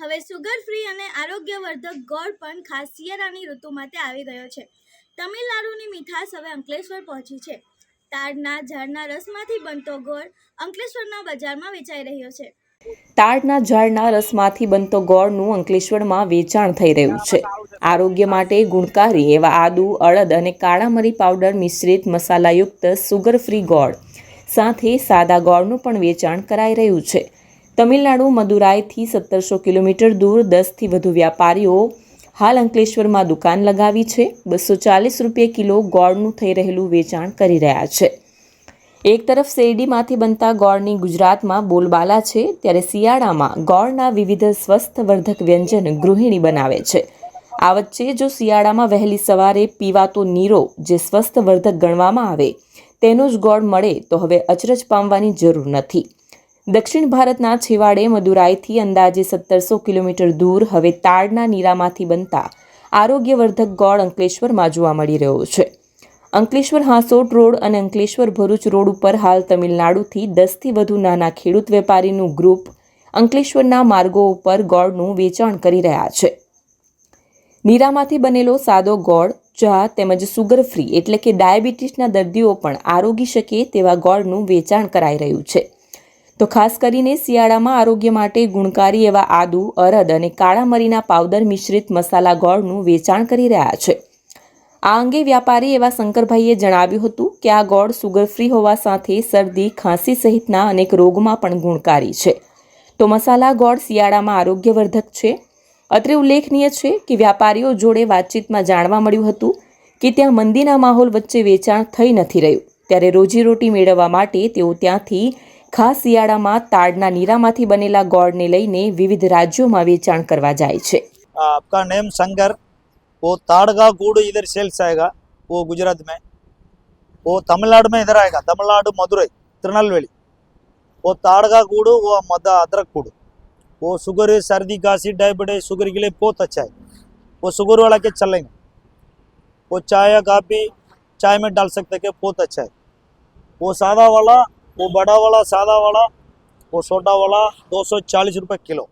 હવે sugar free અને આરોગ્યવર્ધક ગોળ પણ ખાસ શિયાળાની ઋતુ માટે આવી ગયો છે. તમિલનાડુની મીઠાશ હવે અંકલેશ્વર પહોંચી છે. તાડના, ઝાડના રસમાંથી બનતો ગોળ અંકલેશ્વરના બજારમાં વેચાઈ રહ્યો છે. તાડના, ઝાડના રસમાંથી બનતો ગોળનું અંકલેશ્વરમાં વેચાણ થઈ રહ્યું છે. આરોગ્ય માટે ગુણકારી એવા આદુ, અડદ અને કાળા મરી પાવડર મિશ્રિત મસાલાયુક્ત સુગર ફ્રી ગોળ સાથે સાદા ગોળનું પણ વેચાણ કરાઈ રહ્યું છે. તમિલનાડુ, મદુરાઈથી સત્તરસો કિલોમીટર દૂર દસથી વધુ વ્યાપારીઓ હાલ અંકલેશ્વરમાં દુકાન લગાવી છે. બસો ચાલીસ રૂપિયા કિલો ગોળનું થઈ રહેલું વેચાણ કરી રહ્યા છે. એક તરફ શેરડીમાંથી બનતા ગોળની ગુજરાતમાં બોલબાલા છે, ત્યારે શિયાળામાં ગોળના વિવિધ સ્વસ્થવર્ધક વ્યંજન ગૃહિણી બનાવે છે. આ વચ્ચે જો શિયાળામાં વહેલી સવારે પીવાતો નીરો જે સ્વસ્થવર્ધક ગણવામાં આવે, તેનો જ ગોળ મળે તો હવે અચરજ પામવાની જરૂર નથી. દક્ષિણ ભારતના છેવાડે મદુરાઈથી અંદાજે સત્તરસો કિલોમીટર દૂર હવે તાડના નીરામાંથી બનતા આરોગ્યવર્ધક ગોળ અંકલેશ્વરમાં જોવા મળી રહ્યો છે. અંકલેશ્વર હાંસોટ રોડ અને અંકલેશ્વર ભરૂચ રોડ ઉપર હાલ તમિલનાડુથી દસથી વધુ નાના ખેડૂત વેપારીનું ગ્રુપ અંકલેશ્વરના માર્ગો ઉપર ગોળનું વેચાણ કરી રહ્યા છે. નીરામાંથી બનેલો સાદો ગોળ, ચા તેમજ સુગર ફ્રી એટલે કે ડાયાબિટીસના દર્દીઓ પણ આરોગી શકે તેવા ગોળનું વેચાણ કરાઈ રહ્યું છે. તો ખાસ કરીને શિયાળામાં આરોગ્ય માટે ગુણકારી એવા આદુ, અરદ અને કાળા મરીના પાવડર મિશ્રિત મસાલા ગોળનું વેચાણ કરી રહ્યા છે. આ અંગે વ્યાપારી એવા શંકરભાઈએ જણાવ્યું હતું કે આ ગોળ સુગર ફ્રી હોવા સાથે શરદી, ખાંસી સહિતના અનેક રોગમાં પણ ગુણકારી છે. તો મસાલા ગોળ શિયાળામાં આરોગ્યવર્ધક છે. અત્રે ઉલ્લેખનીય છે કે વ્યાપારીઓ જોડે વાતચીતમાં જાણવા મળ્યું હતું કે ત્યાં મંદીના માહોલ વચ્ચે વેચાણ થઈ નથી રહ્યું. ત્યારે રોજીરોટી મેળવવા માટે તેઓ ત્યાંથી ખાસ શિયાળામાં તાડના નીરામાંથી બનેલા ગોળને લઈને વિવિધ રાજ્યોમાં વેચાણ કરવા જાય છે आपका नेम शंकर वो ताड़ का गुड़ इधर सेल्स आएगा वो गुजरात में वो तमिलनाडु में इधर आएगा तमिलनाडु मदुरई तिरुनेलवेली वो ताड़ का गुड़ वो मदा अदरक गुड़ वो शुगर सर्दी खांसी डायबिटीज शुगर के लिए बहुत अच्छा है वो शुगर वाला के चलेंगे वो चाय या काफ़ी चाय में डाल सकते हैं कि बहुत अच्छा है वो सादा वाला वो बड़ा वाला सादा वाला वो छोटा वाला दो सौ चालीस रुपये किलो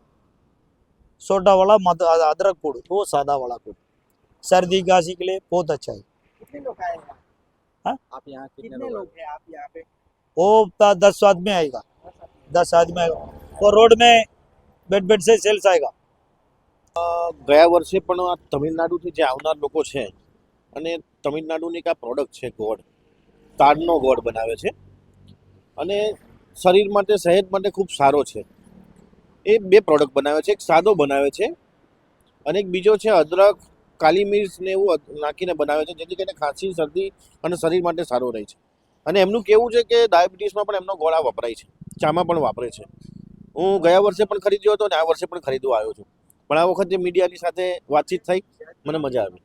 सोडा वाला मद अदरक गुड़ वो सादा वाला गुड़ सर्दी खांसी के लिए बहुत अच्छा है कितने लोग आएगा हाँ? आप यहाँ कितने लोग हैं आप यहाँ पे वो द- दस आदमी आएगा दस आदमी आएगा वो रोड में बेड बेड से सेल्स आएगा ગયા વર્ષે પણ આ તમિલનાડુથી જે આવનાર લોકો છે અને તમિલનાડુની એક આ પ્રોડક્ટ છે ગોળ તાડનો ગોળ બનાવે છે અને શરીર માટે, સેહત માટે ખૂબ સારો છે. એ બે પ્રોડક્ટ બનાવે છે. એક સાદો બનાવે છે અને એક બીજો છે અદરક, કાલી મિર્ચ ને એવું નાખીને બનાવે છે, જેથી કરીને ખાંસી, શરદી અને શરીર માટે સારો રહે છે. અને એમનું કેવું છે કે ડાયાબિટીસમાં પણ એમનો ગોળા વપરાય છે. ચામાં પણ વાપરે છે. હું ગયા વર્ષે પણ ખરીદ્યો હતો અને આ વર્ષે પણ ખરીદવા આવ્યો છું. પણ આ વખતે મીડિયાની સાથે વાતચીત થઈ, મને મજા આવી.